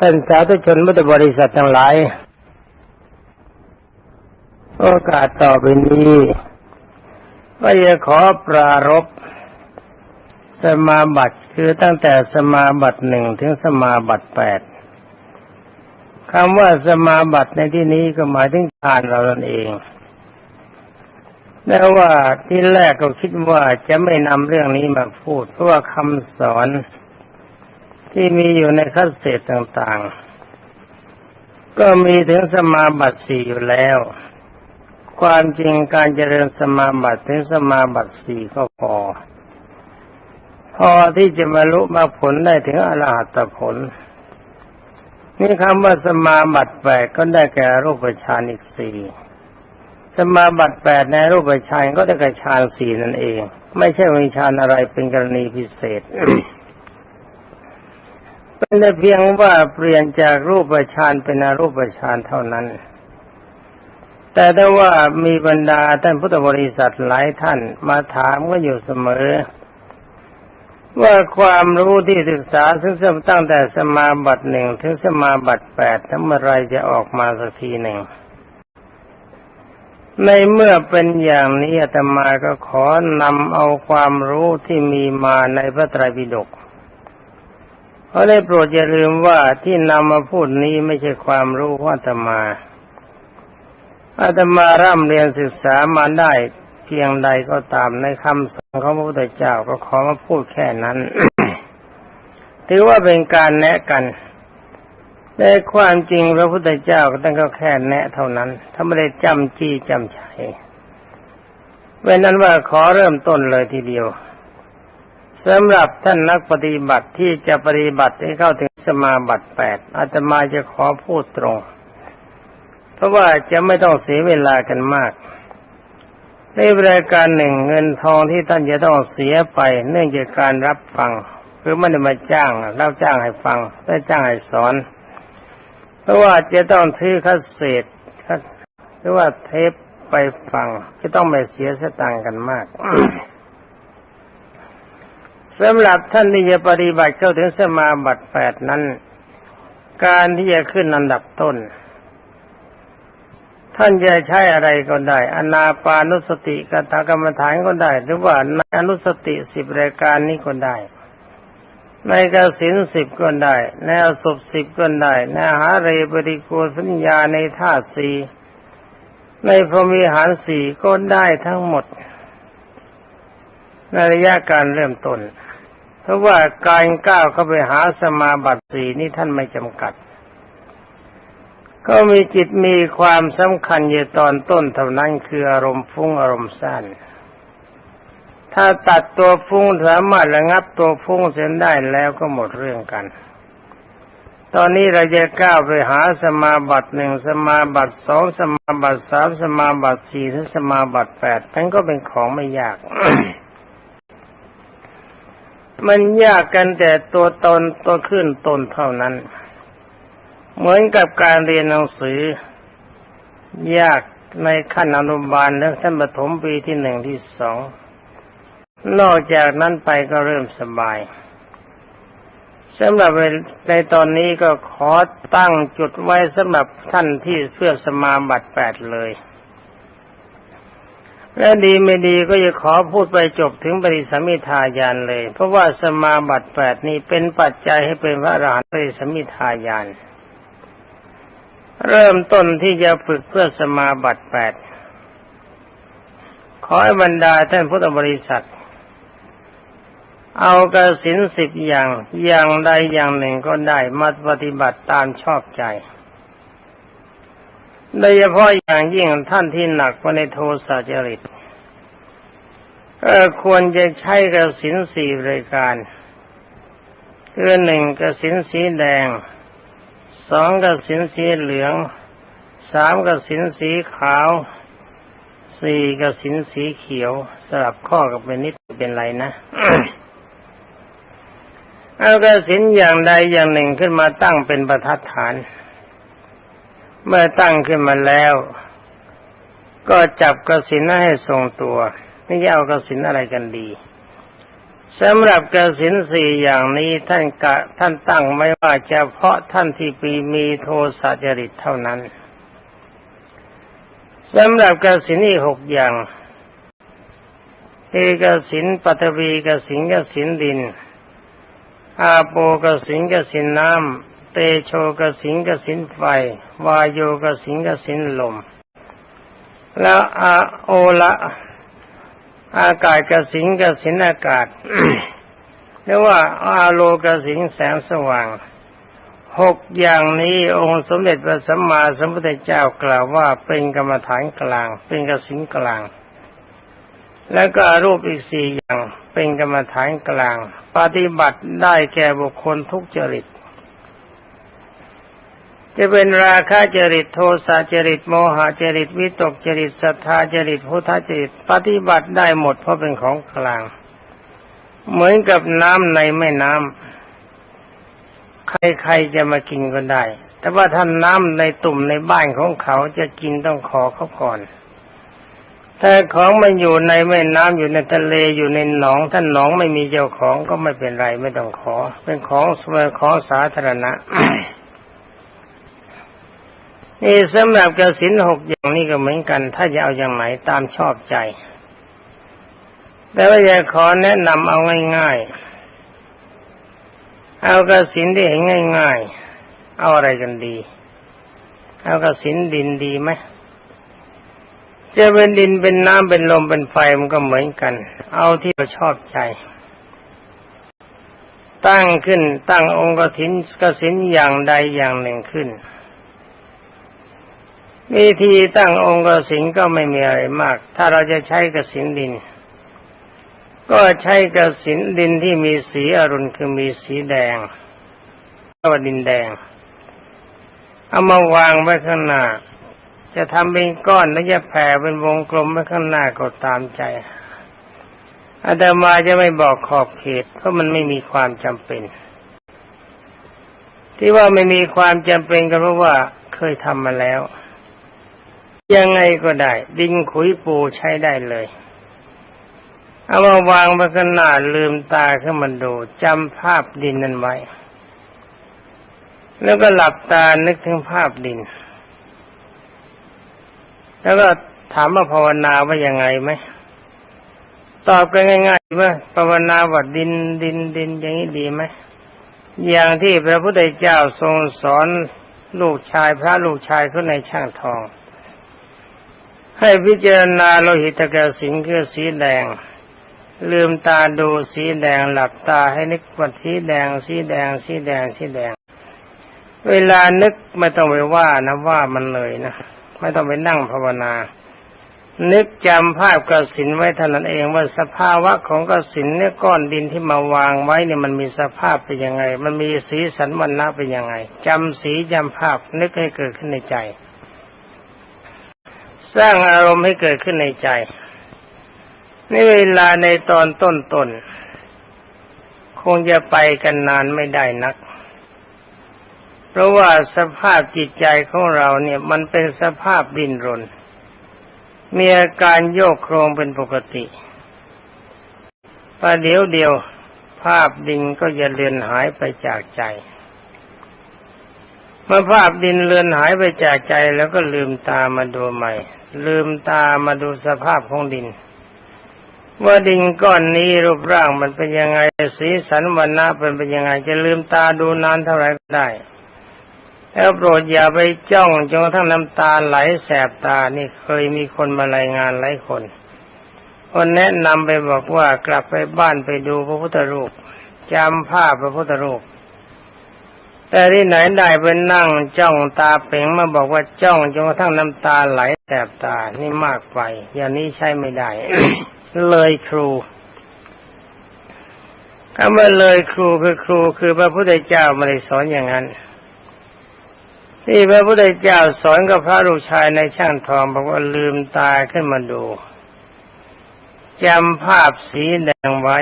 ท่านสาธุชนพุทธบริษัททั้งหลาย โอกาสต่อไปนี้ก็จะขอปรารบสมาบัติคือตั้งแต่สมาบัติหนึ่งถึงสมาบัติแปดคำว่าสมาบัติในที่นี้ก็หมายถึงทานเรานั่นเองแต่ว่าที่แรกก็คิดว่าจะไม่นำเรื่องนี้มาพูด เพราะว่าคำสอน ที่มีอยู่ในคัสเศษต่างๆ ก็มีถึงสมาบัติสี่อยู่แล้ว ความจริงการเจริญสมาบัติถึงสมาบัติสี่ก็พอ พอที่จะบรรลุมรรคผลได้ถึงอรหัตผล นี่คำว่าสมาบัติแปดก็ได้แก่รูปฌานอีกสี่สมาบัติแปดในรูปฌานก็ได้แก่ฌานสี่นั่นเอง ไม่ใช่วิชานอะไรเป็นกรณีพิเศษ เป็นแต่เพียงว่าเปลี่ยนจากรูปฌานเป็นอรูปฌานเท่านั้น แต่ถ้าว่ามีบรรดาท่านพุทธบริษัทหลายท่านมาถามก็อยู่เสมอ ว่าความรู้ที่ศึกษาซึ่งตั้งแต่สมาบัติหนึ่งถึงสมาบัติแปดทั้งเมื่อไรจะออกมาสักทีหนึ่งในเมื่อเป็นอย่างนี้อาตมาก็ขอนำเอาความรู้ที่มีมาในพระไตรปิฎก เพราะได้โปรดอย่าลืมว่าที่นำมาพูดนี้ไม่ใช่ความรู้ของอาตมาอาตมาร่ำเรียนศึกษามาได้เพียงใดก็ตามในคำสอนของพระพุทธเจ้าก็ขอมาพูดแค่นั้น ถือว่าเป็นการแนะกันแต่ความจริงพระพุทธเจ้าก็ต้องก็แค่แนะเท่านั้น ถ้าไม่ได้จำจี้จำชัยเว้นนั้นว่าขอเริ่มต้นเลยทีเดียว สำหรับท่านนักปฏิบัติที่จะปฏิบัติให้เข้าถึงสมาบัติแปดอาตมาจะขอพูดตรง เพราะว่าจะไม่ต้องเสียเวลากันมาก ในรายการหนึ่งเงินทองที่ท่านจะต้องเสียไป เนื่องจากการรับฟังคือไม่ได้มาจ้างรับจ้างให้ฟังได้จ้างให้สอน เพราะว่าจะต้องทื่อคัสเศษหรือว่าเทปไปฟังจะต้องไม่เสียสตังค์กันมาก สำหรับท่านที่จะปฏิบัติเข้าถึงสมาบัติแปดนั้น การที่จะขึ้นอันดับต้น ท่านจะใช้อะไรก็ได้ อนาปานุสติกตากรรมฐานก็ได้ หรือว่าในอนุสติสิบรายการนี้ก็ได้ ในกสินสิบก็ได้ ในอสุปสิบก็ได้ ในหาเรปริโกสัญญาในท่าสีในพรมีหารสี่ก็ได้ทั้งหมดในระยะการเริ่มต้น เพราะว่าการก้าวเข้าไปหาสมาบัติสี่นี่ท่านไม่จำกัด ก็มีจิตมีความสำคัญอยู่ตอนต้นเท่านั้นคืออารมณ์ฟุ้งอารมณ์สั้น ถ้าตัดตัวฟุ้งสามารถระงับตัวฟุ้งเสียได้แล้วก็หมดเรื่องกันตอนนี้เราจะก้าวไปหาสมาบัติหนึ่งสมาบัติสองสมาบัติสามสมาบัติสี่ถึงสมาบัติแปดนั่นก็เป็นของไม่ยาก มันยากกันแต่ตัวตนตัวขึ้นตนเท่านั้น เหมือนกับการเรียนหนังสือ ยากในขั้นอนุบาลและขั้นประถมปีที่หนึ่งที่สอง นอกจากนั้นไปก็เริ่มสบายสำหรับในตอนนี้ก็ขอตั้งจุดไว้สำหรับท่านที่เพื่อสมาบัติแปดเลย และดีไม่ดีก็จะขอพูดไปจบถึงปริสมิทายานเลย เพราะว่าสมาบัติแปดนี้เป็นปัจจัยให้เป็นพระอรหันต์ปริสมิทายาน เริ่มต้นที่จะฝึกเพื่อสมาบัติแปดขอให้บรรดาท่านพุทธบริษัท เอากระสินสิบอย่างอย่างใดอย่างหนึ่งก็ได้มาปฏิบัติตามชอบใจ โดยเฉพาะอย่างยิ่งท่านที่หนักไปในโทสะจริตควรจะใช้กระสินสี่รายการคือหนึ่งกระสินสีแดงสองกระสินสีเหลืองสามกระสินสีขาวสี่กระสินสีเขียวสลับข้อกับเป็นนิดเป็นไรนะเอากระสินอย่างใดอย่างหนึ่งขึ้นมาตั้งเป็นประทัดฐาน เมื่อตั้งขึ้นมาแล้ว ก็จับกระสินให้ทรงตัวไม่จะเอากระสินอะไรกันดีสำหรับกระสินสี่อย่างนี้ท่านกะท่านตั้งไว้ว่าเฉพาะท่านที่ปีมีโทสะจริตเท่านั้นสำหรับกระสินอีกหกอย่างเอกสินปัตวีกสินกสินดิน อาโปกสินกสินน้ำ เตโชกสินกสินไฟ วายโยกสินกสินลม แล้วอาโอละอากาศกสิงกสินอากาศเรียกว่าอาโลกสิงแสงสว่างหกอย่างนี้องค์สมเด็จพระสัมมาสัมพุทธเจ้ากล่าวว่าเป็นกรรมฐานกลาง เป็นกสิงกลาง แล้วก็รูปอีกสี่อย่างเป็นกรรมฐานกลาง ปฏิบัติได้แก่บุคคลทุกจริต จะเป็นราคะจริตโทสะจริตโมหะจริตวิตกจริตศรัทธาจริตพุทธจริตปฏิบัติได้หมดเพราะเป็นของกลาง เหมือนกับน้ำในแม่น้ำใครๆจะมากินก็ได้ แต่ว่าท่านน้ำในตุ่มในบ้านของเขาจะกินต้องขอเขาก่อนถ้าของมันอยู่ในแม่น้ำอยู่ในทะเลอยู่ในหนองท่านหนองไม่มีเจ้าของก็ไม่เป็นไรไม่ต้องขอ เป็นของสวยของสาธารณะ นี่สำหรับกสินหกอย่างนี้ก็เหมือนกัน ถ้าจะเอาอย่างไหนตามชอบใจ แต่ว่าอยากขอแนะนำเอาง่ายๆ เอากสินที่เห็นง่าย ๆ เอาอะไรกันดี เอากสินดินดีไหมจะเป็นดินเป็นน้ำเป็นลมเป็นไฟมันก็เหมือนกัน เอาที่เราชอบใจ ตั้งขึ้นตั้งองค์กสินกสินอย่างใดอย่างหนึ่งขึ้น วิธีตั้งองค์กสินก็ไม่มีอะไรมาก ถ้าเราจะใช้กสินดิน ก็ใช้กสินดินที่มีสีอรุณคือมีสีแดงก็ว่าดินแดง เอามาวางไว้ข้างหน้า จะทำเป็นก้อนแล้วจะแผ่เป็นวงกลมไว้ข้างหน้าก็ตามใจอาตมาจะไม่บอกขอบเขตเพราะมันไม่มีความจำเป็น ที่ว่าไม่มีความจำเป็นก็เพราะว่าเคยทำมาแล้ว ยังไงก็ได้ ดินขุยปูใช้ได้เลย เอามาวางไว้ข้างหน้าลืมตาขึ้นมาดูจำภาพดินนั้นไว้ แล้วก็หลับตานึกถึงภาพดิน แล้วก็ถามว่าภาวนาว่ายังไงไหมตอบกันง่ายๆว่าภาวนาว่าดินดินดินอย่างนี้ดีไหมอย่างที่พระพุทธเจ้าทรงสอนลูกชายพระลูกชายเขาในช่างทอง ให้พิจารณาโลหิตกสิงคือสีแดง ลืมตาดูสีแดงหลับตาให้นึกว่าสีแดง สีแดง สีแดง สีแดง เวลานึกไม่ต้องไปว่านะว่ามันเลยนะ ไม่ต้องไปนั่งภาวนา นึกจำภาพกสินไว้เท่านั้นเองว่าสภาวะของกสินเนี่ยก้อนดินที่มาวางไว้เนี่ยมันมีสภาพเป็นยังไง มันมีสีสันวันนะเป็นยังไงจำสีจำภาพนึกให้เกิดขึ้นในใจ สร้างอารมณ์ให้เกิดขึ้นในใจในเวลาในตอนต้นๆคงจะไปกันนานไม่ได้นัก เพราะว่าสภาพจิตใจของเราเนี่ยมันเป็นสภาพดินรน มีอาการโยกโครงเป็นปกติประเดี๋ยวเดียวภาพดินก็จะเลือนหายไปจากใจเมื่อภาพดินเลือนหายไปจากใจแล้วก็ลืมตามาดูใหม่ ลืมตามาดูสภาพของดิน ว่าดินก้อนนี้รูปร่างมันเป็นยังไงสีสันวันณะเป็นเป็นยังไง จะลืมตาดูนานเท่าไหร่ก็ได้แล้วโปรดอย่าไปจ้องจนกระทั่งน้ำตาไหลแสบตานี่เคยมีคนมารายงานหลายคนคนแนะนำไปบอกว่ากลับไปบ้านไปดูพระพุทธรูปจำภาพพระพุทธรูป แต่ที่ไหนได้เป็นนั่งจ้องตาเป่งมาบอกว่าจ้องจนกระทั่งน้ำตาไหลแสบตานี่มากไป อย่างนี้ใช้ไม่ได้ เลยครูคำว่าเลยครูคือครูคือพระพุทธเจ้าไม่ได้สอนอย่างนั้นที่พระพุทธเจ้าสอนกับพระลูกชายในช่างทองบอกว่าลืมตาขึ้นมาดูจำภาพสีแดงไว้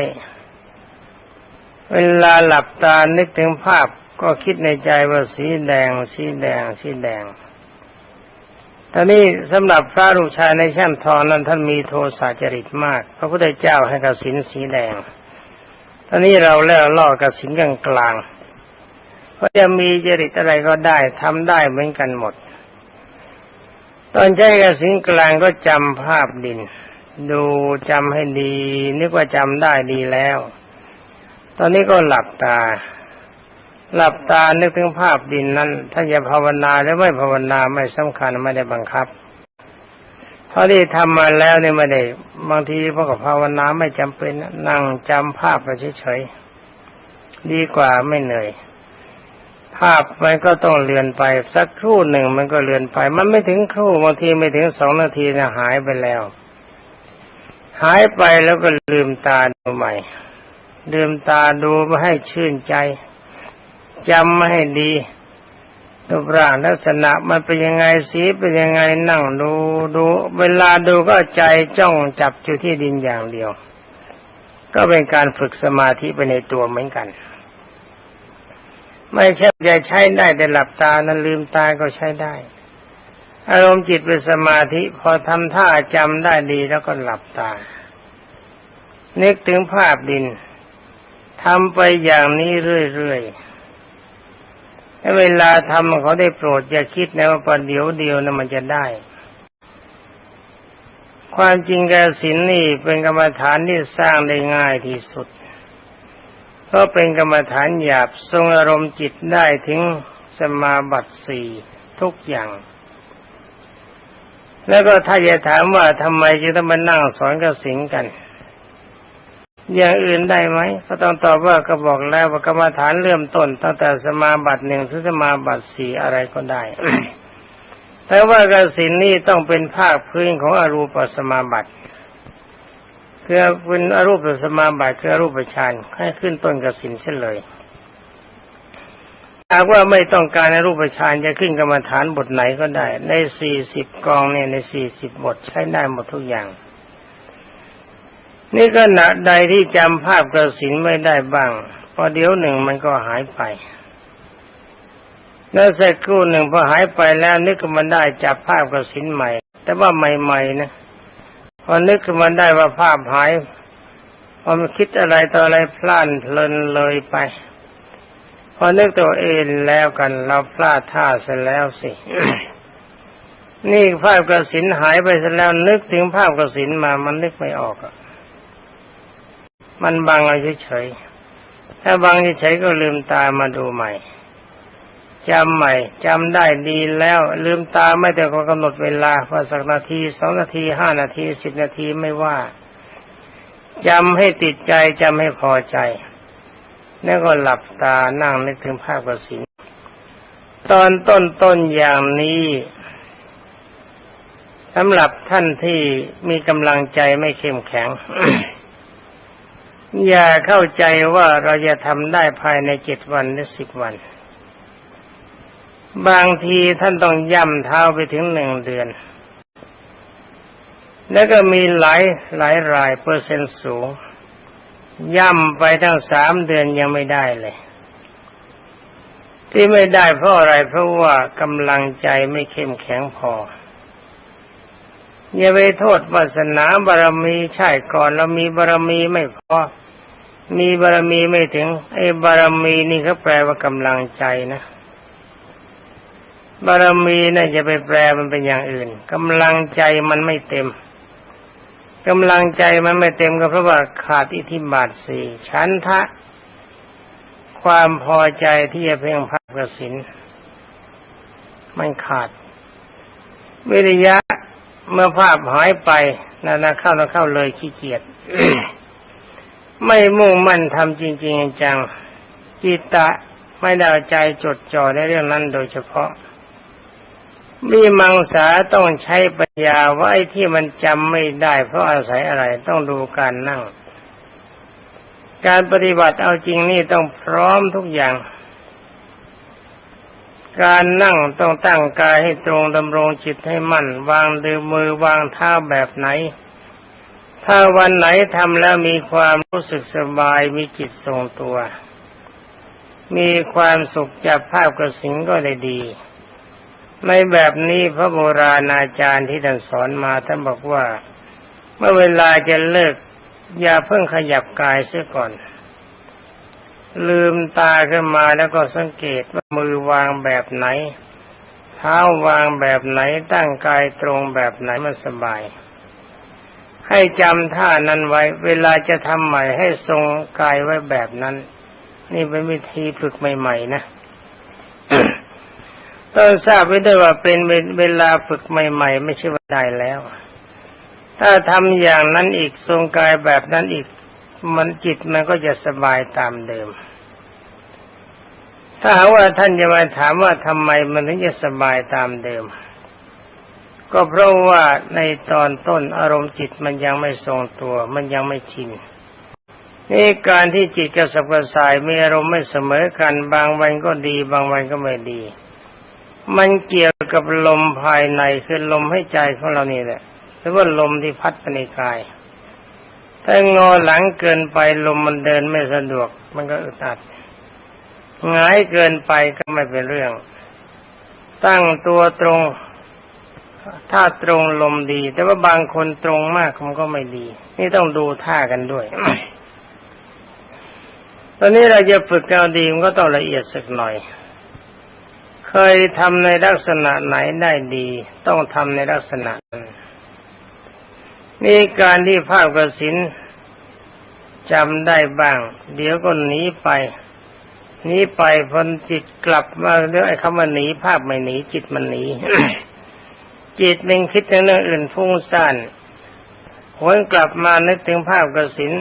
เวลาหลับตานึกถึงภาพ ก็คิดในใจว่าสีแดง สีแดง สีแดงตอนนี้สำหรับพระลูกชายในช่างทองนั้นท่านมีโทสะจริตมาก พระพุทธเจ้าให้กสินสีแดงอนนี้เราเล่าล่อกสินกลางกลางเพราะจะมีจริตอะไรก็ได้ทำได้เหมือนกันหมด ตอนใช้กสินกลางก็จำภาพดิน ดูจำให้ดี นึกว่าจำได้ดีแล้ว ตอนนี้ก็หลับตา หลับตานึกถึงภาพดินนั้น ถ้าจะภาวนาหรือไม่ภาวนาไม่สำคัญไม่ได้บังคับเพราะที่ทำมาแล้วเนี่ยไม่ได้บางทีพวกกับภาวนาไม่จำเป็นนั่งจำภาพไปเฉยๆดีกว่าไม่เหนื่อย ภาพมันก็ต้องเลือนไปสักครู่หนึ่งมันก็เลือนไป มันไม่ถึงครู่บางทีไม่ถึงสองนาทีนะหายไปแล้ว หายไปแล้วก็ลืมตาดูใหม่ลืมตาดูมาให้ชื่นใจ จำมาให้ดีรูปร่างลักษณะมันเป็นยังไงสีเป็นยังไงนั่งดูดูเวลาดูก็ใจจ้องจับอยู่ที่ดินอย่างเดียว ก็เป็นการฝึกสมาธิไปในตัวเหมือนกัน ไม่ใช่จะใช้ได้แต่หลับตานั้นลืมตาก็ใช้ได้ อารมณ์จิตเป็นสมาธิ พอทำท่าจำได้ดีแล้วก็หลับตา นึกถึงภาพดินทำไปอย่างนี้เรื่อยๆ เวลาทำเขาได้โปรดอย่าคิดนะว่าประเดี๋ยวเดียวนะมันจะได้ ความจริงกสินนี่เป็นกรรมฐานที่สร้างได้ง่ายที่สุด เพราะเป็นกรรมฐานหยาบทรงอารมณ์จิตได้ถึงสมาบัติสี่ทุกอย่าง แล้วก็ถ้าจะถามว่าทำไมจึงต้องมานั่งสอนกสินกัน อย่างอื่นได้ไหมก็ต้องตอบว่าก็บอกแล้วว่ากรรมฐานเริ่มต้นตั้งแต่สมาบัติหนึ่งถึงสมาบัติสี่อะไรก็ได้ แต่ว่ากสินนี่ต้องเป็นภาคพื้นของอรูปสมาบัติคือเป็นอรูปสมาบัติคืออรูปฌานให้ขึ้นต้นกสินเช่นเลยหากว่าไม่ต้องการอรูปฌานจะขึ้นกรรมฐานบทไหนก็ได้ ในสี่สิบกองเนี่ยในสี่สิบบทใช้ได้หมดทุกอย่าง นี่ก็หนะใดที่จำภาพกระสินไม่ได้บ้างพอเดี๋ยวหนึ่งมันก็หายไป แล้วสักครู่หนึ่งพอหายไปแล้วนึกขึ้นมาได้จับภาพกระสินใหม่ แต่ว่าใหม่ๆนะพอนึกขึ้นมาได้ว่าภาพหายพอมันคิดอะไรต่ออะไรพลาดเพลินเลยไป พอนึกตัวเองแล้วกัน เราพลาดท่าเสร็จแล้วสิ นี่ภาพกระสินหายไปเสร็จแล้วนึกถึงภาพกระสินมามันนึกไม่ออกอะ มันบังเอาเฉยๆถ้าบังเฉยๆก็ลืมตามาดูใหม่จำใหม่จำได้ดีแล้วลืมตาไม่แต่ก็กำหนดเวลาว่าสักนาทีสองนาทีห้านาทีสิบนาทีไม่ว่าจำให้ติดใจจำให้พอใจ แล้วก็หลับตานั่งนึกถึงภาพกสินตอนต้นต้นอย่างนี้สำหรับท่านที่มีกำลังใจไม่เข้มแข็ง อย่าเข้าใจว่าเราจะทำได้ภายในเจ็ดวันหรือสิบวัน บางทีท่านต้องย่ำเท้าไปถึงหนึ่งเดือน แล้วก็มีหลายหลายรายเปอร์เซ็นต์สูง ย่ำไปทั้งสามเดือนยังไม่ได้เลย ที่ไม่ได้เพราะอะไรเพราะว่ากำลังใจไม่เข้มแข็งพออย่าไปโทษวาสนาบารมีใช่ก่อนเรามีบารมีไม่พอ มีบารมีไม่ถึง ไอ้บารมีนี่เขาแปลว่ากำลังใจนะ บารมีนะ่ะจะไปแปลมันเป็นอย่างอื่นกำลังใจมันไม่เต็มกำลังใจมันไม่เต็มก็เพราะว่าขาดอิทธิบาทสี่ฉันทะ ความพอใจที่จะเพ่งพักกสินมันขาด วิริยะเมื่อภาพหายไปนานาเข้านาเข้าเลยขี้เกียจ ไม่มุ่งมั่นทำจริง ๆ จังจิตตะไม่ได้ใจจดจ่อในเรื่องนั้นโดยเฉพาะ มีมังสาต้องใช้ปัญญาว่าไอ้ที่มันจำไม่ได้ เพราะอาศัยอะไรต้องดูการนั่ง การปฏิบัติเอาจริงนี่ต้องพร้อมทุกอย่าง การนั่งต้องตั้งกายให้ตรงดำรงจิตให้มั่น วางดือมือวางเท้าแบบไหน ถ้าวันไหนทำแล้วมีความรู้สึกสบายมีจิตทรงตัว มีความสุขจากภาพกระสิงก็ได้ดีในแบบนี้พระโบราณอาจารย์ที่ท่านสอนมาท่านบอกว่า เมื่อเวลาจะเลิก อย่าเพิ่งขยับกายเสียก่อน ลืมตาขึ้นมาแล้วก็สังเกตว่ามือวางแบบไหน เท้าวางแบบไหนตั้งกายตรงแบบไหนมันสบาย ให้จำท่านั้นไว้ เวลาจะทำใหม่ให้ทรงกายไว้แบบนั้น นี่เป็นวิธีฝึกใหม่ ๆ นะต้องทราบไว้ด้วยว่าเป็นเวลาฝึกใหม่ ๆ ไม่ใช่ว่าได้แล้ว ถ้าทำอย่างนั้นอีกทรงกายแบบนั้นอีก มันจิตมันก็จะสบายตามเดิม ถ้าหากว่าท่านจะมาถามว่าทำไมมันถึงจะสบายตามเดิม ก็เพราะว่าในตอนต้นอารมณ์จิตมันยังไม่ทรงตัว มันยังไม่ชินนี่การที่จิตกับสับกสายมีอารมณ์ไม่เสมอกัน บางวันก็ดี บางวันก็ไม่ดี มันเกี่ยวกับลมภายในคือลมให้ใจของเรานี่แหละหรือว่าลมที่พัดไปในกาย ถ้างอหลังเกินไปลมมันเดินไม่สะดวก มันก็อึดอัดหงายเกินไปก็ไม่เป็นเรื่อง ตั้งตัวตรง ถ้าตรงลมดี แต่ว่าบางคนตรงมากมันก็ไม่ดี นี่ต้องดูท่ากันด้วยตอนนี้เราจะฝึกเอาดีมันก็ต้องละเอียดสักหน่อย เคยทำในลักษณะไหนได้ดี ต้องทำในลักษณะนั้นนี่การที่ภาพกระสินจำได้บ้าง เดี๋ยวก็หนีไปหนีไปพอจิตกลับมาเรื่องไอ้คำว่าหนีภาพไม่หนีจิตมันหนี จิตเป็นคิดถึงเรื่องอื่นฟุ้งซ่านหวนกลับมานึกถึงภาพกระสิน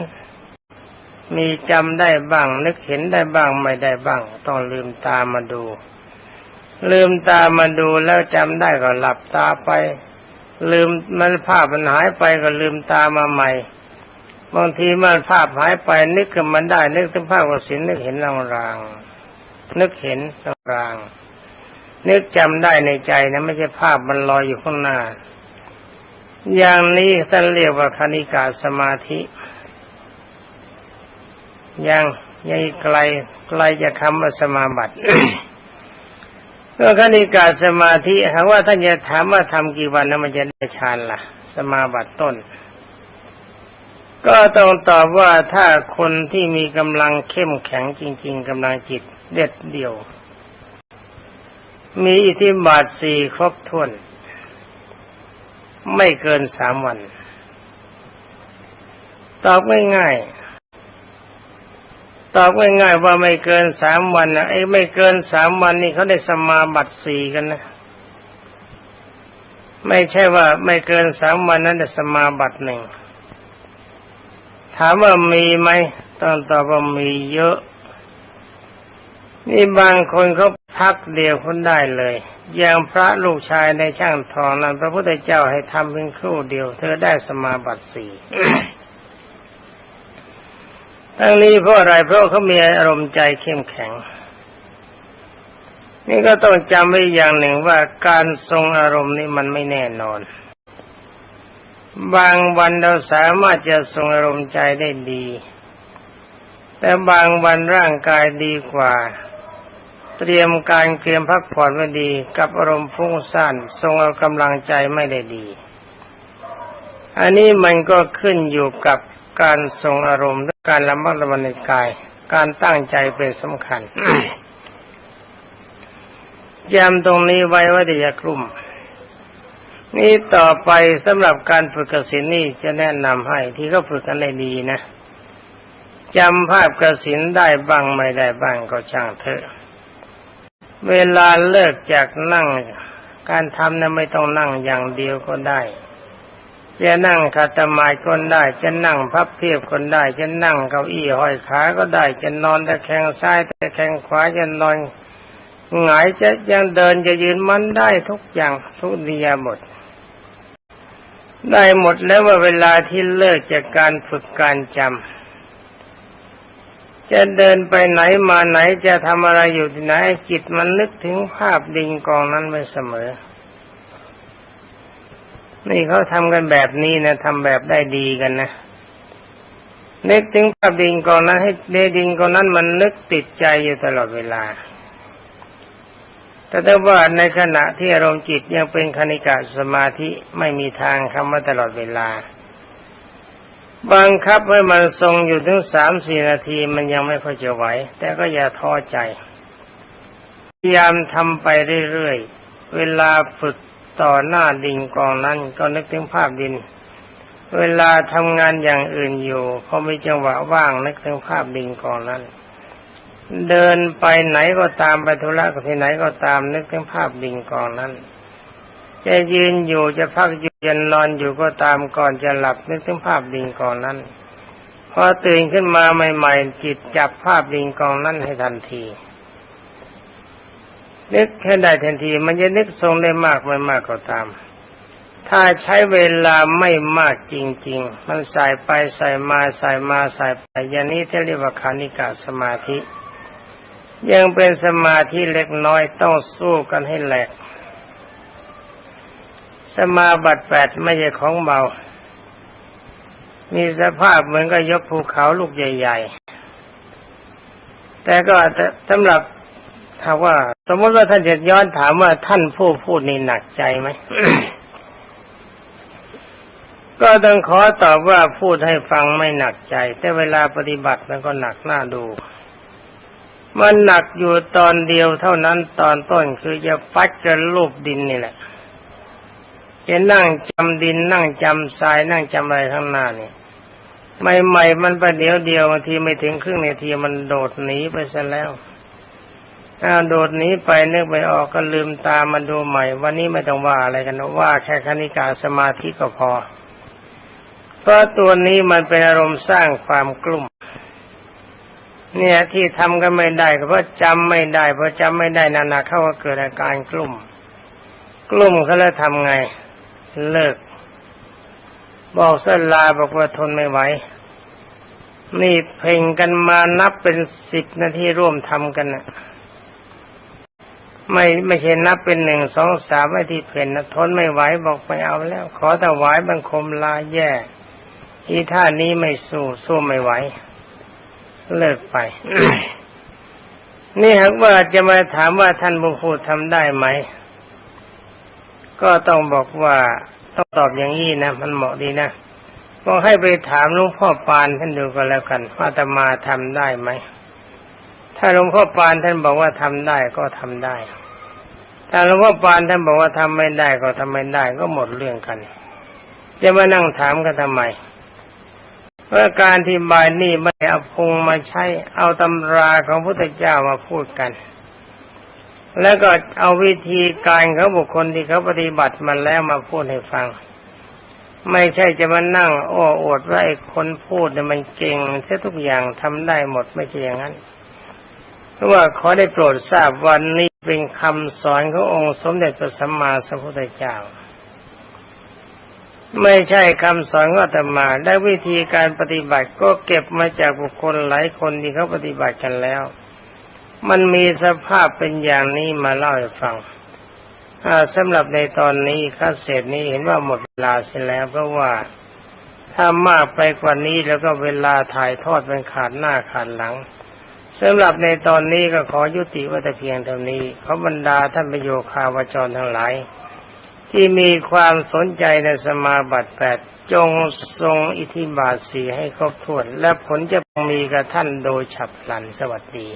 มีจำได้บ้าง นึกเห็นได้บ้างไม่ได้บ้าง ต้องลืมตามาดู ลืมตามาดูแล้วจำได้ก็หลับตาไป ลืมมันภาพมันหายไปก็ลืมตามาใหม่บางทีมันภาพหายไปนึกขึ้นมันได้ นึกถึงภาพกสินนึกเห็นรางๆนึกเห็นรางๆ นึกจำได้ในใจนะไม่ใช่ภาพมันลอยอยู่ข้างหน้า อย่างนี้ท่านเรียกว่าคณิกาสมาธิ ยังยังไกลไกลจะคำว่าสมาบัติเมื่อคณิกาสมาธิหากว่าท่านจะถามว่าทำกี่วันนะมันจะได้ฌานละ่ะ สมาบัติต้น ก็ต้องตอบว่าถ้าคนที่มีกำลังเข้มแข็งจริง ๆกำลังจิตเด็ดเดี่ยว มีอิทธิบาทสี่ครบถ้วน ไม่เกินสามวัน ตอบง่ายๆตอบง่ายๆว่าไม่เกินสามวันนะไอ้ไม่เกินสามวันนี่เขาได้สมาบัติสี่กันนะ ไม่ใช่ว่าไม่เกินสามวันนั้นจะสมาบัติหนึ่งถามว่ามีไหมต้องตอบว่ามีเยอะ นี่บางคนเขา พักเดียวคนได้เลยอย่างพระลูกชายในช่างทองนั้นพระพุทธเจ้าให้ทำเพียงครู่เดียว เธอได้สมาบัติสี่ทั้งนี้เพราะอะไรเพราะเขามีอารมณ์ใจเข้มแข็ง นี่ก็ต้องจำไว้อย่างหนึ่งว่าการทรงอารมณ์นี้มันไม่แน่นอน บางวันเราสามารถจะทรงอารมณ์ใจได้ดี แต่บางวันร่างกายดีกว่า เตรียมการเตรียมพักผ่อนไม่ดี กับอารมณ์ฟุ้งซ่านทรงเอากำลังใจไม่ได้ดี อันนี้มันก็ขึ้นอยู่กับการทรงอารมณ์และการระมัดระวังในกาย การตั้งใจเป็นสำคัญยำตรงนี้ไว้ว่าจะอย่ากลุ่ม นี่ต่อไปสำหรับการฝึกกสินนี่จะแนะนำให้ที่เขาฝึกกันได้ดีนะจำภาพกสินได้บ้างไม่ได้บ้างก็ช่างเถอะ เวลาเลิกจากนั่ง การทำนั้นไม่ต้องนั่งอย่างเดียวก็ได้ จะนั่งขัตมายคนได้ จะนั่งพับเพียบคนได้ จะนั่งเก้าอี้ห้อยขาก็ได้ จะนอนตะแคงซ้ายตะแคงขวาจะนอนหงายจะยังเดินจะยืนมันได้ทุกอย่างทุกเนิยาบทได้หมดแล้วว่าเวลาที่เลิกจากการฝึกการจำ จะเดินไปไหนมาไหนจะทำอะไรอยู่ที่ไหนจิตมันนึกถึงภาพดิงกองนั้นไว้เสมอ นี่เขาทำกันแบบนี้นะทำแบบได้ดีกันนะนึกถึงภาพดิงกองนั้น ให้เดดิงกองนั้นมันนึกติดใจอยู่ตลอดเวลา แต่ถ้าว่าในขณะที่อารมณ์จิตยังเป็นคณิกาสมาธิไม่มีทางคำว่าตลอดเวลา บังคับให้มันทรงอยู่ถึงสามสี่นาทีมันยังไม่ค่อยจะไหว แต่ก็อย่าท้อใจ พยายามทำไปเรื่อยๆ เวลาฝึกต่อหน้าดินกองนั้นก็นึกถึงภาพดิน เวลาทำงานอย่างอื่นอยู่พอมีจังหวะว่างนึกถึงภาพดินกองนั้น เดินไปไหนก็ตามไปธุระกับที่ไหนก็ตามนึกถึงภาพดินกองนั้น จะยืนอยู่จะพักอยู่จะนอนอยู่ก็ตามก่อนจะหลับนึกถึงภาพดินกองนั้น พอตื่นขึ้นมาใหม่ ๆ จิตจับภาพดินกองนั้นให้ทันที นึกให้ได้ทันที มันจะนึกทรงได้มากไม่มากก็ตาม ถ้าใช้เวลาไม่มากจริง ๆ มันใส่ไปใส่มาใส่มาใส่ไปอย่างนี้ที่เรียกว่าคานิกาสมาธิ ยังเป็นสมาธิเล็กน้อยต้องสู้กันให้แหลก สมาบัติแปดไม่ใช่ของเบา มีสภาพเหมือนกับยกภูเขาลูกใหญ่ ๆ แต่ก็สำหรับถ้าว่า สมมติว่าท่านจะย้อนถามว่าท่านผู้พูดนี่หนักใจไหม ก็ต้องขอตอบว่าพูดให้ฟังไม่หนักใจ แต่เวลาปฏิบัติมันก็หนักหน้าดู มันหนักอยู่ตอนเดียวเท่านั้นตอนต้นคือจะฟัดกันรูปดินนี่แหละ จะนั่งจำดินนั่งจำทรายนั่งจำอะไรข้างหน้านี่ใหม่ๆมันไปเดียวเดียวบางทีไม่ถึงครึ่งนาทีมันโดดหนีไปซะแล้วอ้าวโดดหนีไปนึกไปออกก็ลืมตามาดูใหม่ วันนี้ไม่ต้องว่าอะไรกันว่าแค่คณิกาสมาธิก็พอ เพราะตัวนี้มันเป็นอารมณ์สร้างความกลุ่ม เนี่ยที่ทำกันไม่ได้ก็เพราะจำไม่ได้เพราะจำไม่ได้นานๆเข้าก็เกิดอาการกลุ่ม กลุ่มเขาแล้วทำไง เลิก บอกสลาบอกว่าทนไม่ไหวนี่เพ่งกันมานับเป็นสิบนาทีร่วมทำกันนะไม่ไม่ใช่นับเป็นหนึ่งสองสามนาทีเพ่นนะทนไม่ไหวบอกไม่เอาแล้ว ขอถวายบังคมลาแย่ที่ท่านี้ไม่สู้สู้ไม่ไหว เลิกไป นี่หากว่าจะมาถามว่าท่านบุพูดทำได้ไหม ก็ต้องบอกว่าต้องตอบอย่างนี้นะ มันเหมาะดีนะก็ให้ไปถามหลวงพ่อปานท่านดูก็แล้วกันว่าอาตมาทำได้ไหมถ้าหลวงพ่อปานท่านบอกว่าทำได้ก็ทำได้ถ้าหลวงพ่อปานท่านบอกว่าทำไม่ได้ก็ทำไม่ได้ก็หมดเรื่องกัน จะมานั่งถามกันทำไมเพราะการที่บายนี่ไม่เอาพงมาใช้เอาตำราของพุทธเจ้ามาพูดกัน แล้วก็เอาวิธีการเของบุคคลที่เขาปฏิบัติมาแล้วมาพูดให้ฟัง ไม่ใช่จะมานั่งอ้อวดว่าไอ้คนพูดเนี่ยมันเก่งเสียทุกอย่างทำได้หมดไม่ใช่อย่างนั้นเพราะว่าขอได้โปรดทราบวันนี้เป็นคำสอนขององค์สมเด็จพระสัมมาสัมพุทธเจ้า ไม่ใช่คำสอนของอาตมาและวิธีการปฏิบัติก็เก็บมาจากบุคคลหลายคนที่เขาปฏิบัติกันแล้ว มันมีสภาพเป็นอย่างนี้มาเล่าให้ฟังสำหรับในตอนนี้คัสเศษนี้เห็นว่าหมดเวลาเสียแล้ว เพราะว่าถ้ามากไปกว่านี้แล้วก็เวลาถ่ายทอดเป็นขาดหน้าขาดหลังสำหรับในตอนนี้ก็ขอยุติว่าแต่เพียงเท่านี้ขอบรรดาท่านประโยคาวจรทั้งหลาย ที่มีความสนใจในสมาบัติแปดจงทรงอิทธิบาทสีให้ครบถ้วน และผลจะมีกับท่านโดยฉับพลันสวัสดี